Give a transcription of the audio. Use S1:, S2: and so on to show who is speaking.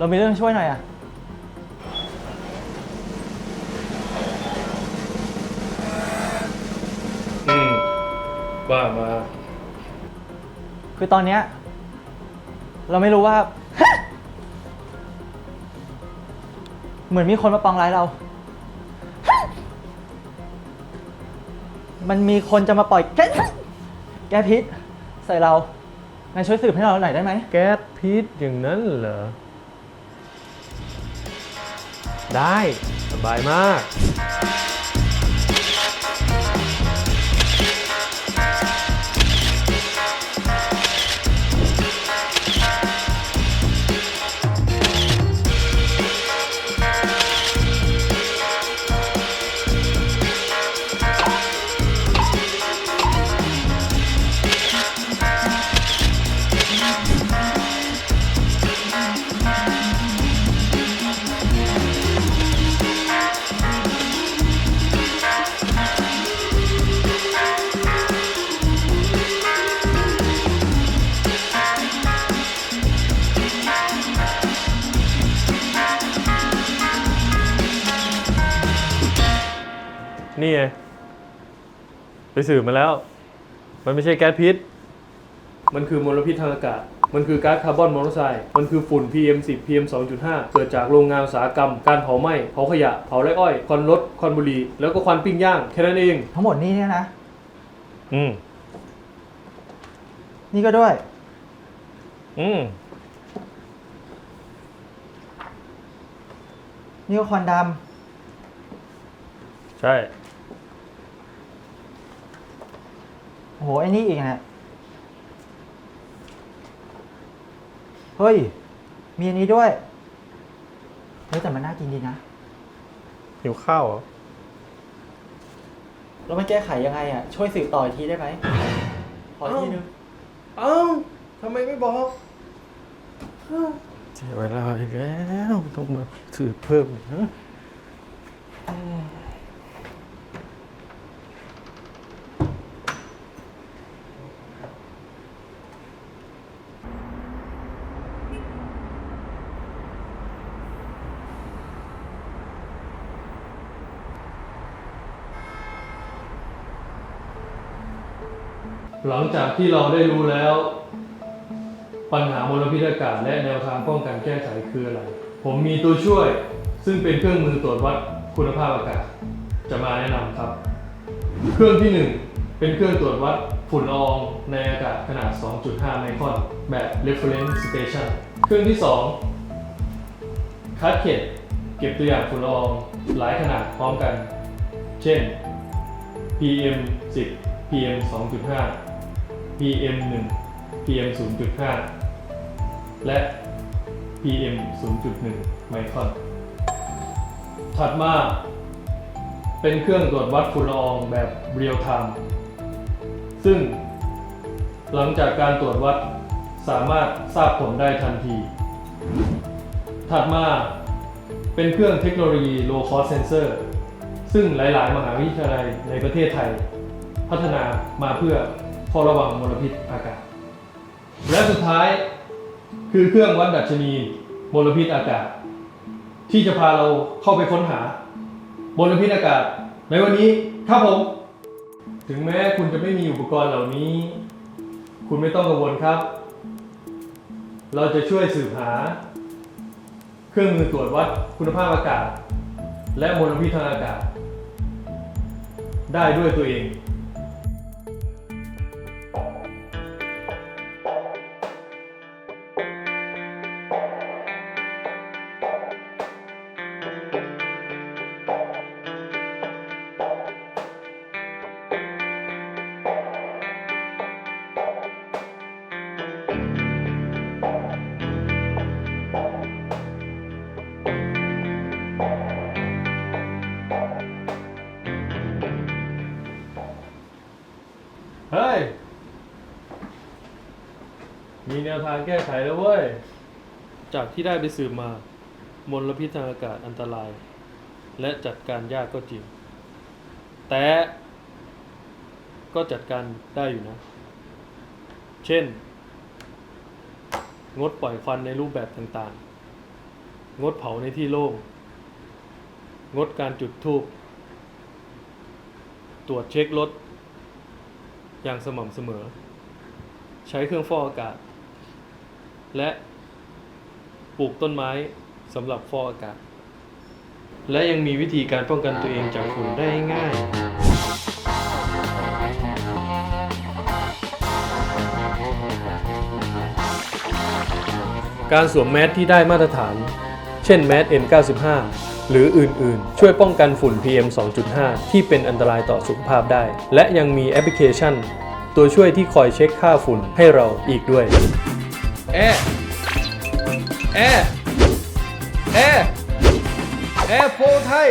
S1: เรามีเรื่องช่วยหน่อยอะ
S2: อืมว่ามา
S1: คือตอนเนี้ยเราไม่รู้ว่า เหมือนมีคนมาปองร้ายเรา มันมีคนจะมาปล่อยแก๊สแก๊สพิษใส่เรานายช่วยสืบให้เราหน่อยได้ไหม
S2: แก๊สพิษอย่างนั้นเหรอ ได้ สบายมาก นี่ไงไปสืบมาแล้ว มันไม่ใช่แก๊สพิษ มันคือมลพิษทางอากาศ มันคือก๊าซคาร์บอนมอนอกไซด์ มันคือฝุ่น PM 10 PM 2.5 เกิดจากโรงงานอุตสาหกรรม การเผาไหม้ เผาขยะ เผาไร่อ้อย ควันรถ ควันบุหรี่ แล้วก็ควันปิ้งย่าง แค่นั้นเอง
S1: ทั้งหมดนี้เนี่ยนะ
S2: อืม
S1: นี่ก็ด้วย
S2: อืม
S1: นี่ก็ควันด
S2: ใช่ำ
S1: โอ้โหไอ้นี่อีกนะเฮ้ย มีอันนี้ด้วย เฮ้ยแต่มันน่ากินดีนะ
S2: หิวข้าวเหรอ
S1: แล้วมันแก้ไขยังไงอะ ช่วยสืบต่ออีกทีได้ไหมขอทีนึง
S2: เอ้าทำไมไม่บอก เสียเวลาอีกแล้ว ต้องมาสืบเพิ่มอีกนะ หลังจากที่เราได้รู้แล้ว ปัญหามลพิษอากาศและแนวทางป้องกันแก้ไขคืออะไร ผมมีตัวช่วยซึ่งเป็นเครื่องมือตรวจวัดคุณภาพอากาศ จะมาแนะนำครับ เครื่องที่ 1 เป็นเครื่องตรวจวัดฝุ่นละอองในอากาศขนาด 2.5 ไมครอน แบบ reference station เครื่องที่ 2คัดเข็ดเก็บตัวอย่างฝุ่นละอองหลายขนาดพร้อมกัน เช่น PM 10 PM 2.5 PM 1 PM 0.5 และ PM 0.1 ไมครอน ถัดมาเป็นเครื่องตรวจวัดฝุ่นละอองแบบเรียลไทม์ซึ่งหลังจากการตรวจวัดสามารถทราบผลได้ทันที ถัดมาเป็นเครื่องเทคโนโลยี low cost sensor ซึ่งหลาย ๆ มหาวิทยาลัยในประเทศไทย พัฒนามาเพื่อ เฝ้าระวังมลพิษอากาศ และสุดท้ายคือเครื่องวัดดัชนีมลพิษอากาศ ที่จะพาเราเข้าไปค้นหามลพิษอากาศ ในวันนี้ครับผม ถึงแม้คุณจะไม่มีอุปกรณ์เหล่านี้ คุณไม่ต้องกังวลครับ เราจะช่วยสืบหา เครื่องมือตรวจวัดคุณภาพอากาศ และมลพิษทางอากาศ ได้ด้วยตัวเอง เฮ้ย มีแนวทางแก้ไขแล้วเว้ย จากที่ได้ไปสืบมา มลพิษทางอากาศอันตราย และจัดการยากก็จริง แต่ก็จัดการได้อยู่นะ เช่น งดปล่อยควันในรูปแบบต่างๆ งดเผาในที่โล่ง งดการจุดธูป ตรวจเช็ครถ อย่างสม่ำเสมอ ใช้เครื่องฟอกอากาศ และปลูกต้นไม้สำหรับฟอกอากาศ และยังมีวิธีการป้องกันตัวเองจากฝุ่นได้ง่ายการสวมแมสที่ได้มาตรฐาน เช่นแมส N95 หรืออื่นๆ ช่วยป้องกันฝุ่น PM 2.5 ที่เป็นอันตรายต่อสุขภาพได้ และยังมีแอปพลิเคชัน ตัวช่วยที่คอยเช็คค่าฝุ่นให้เราอีกด้วยแอร์แอร์แอร์แอร์โฟไทย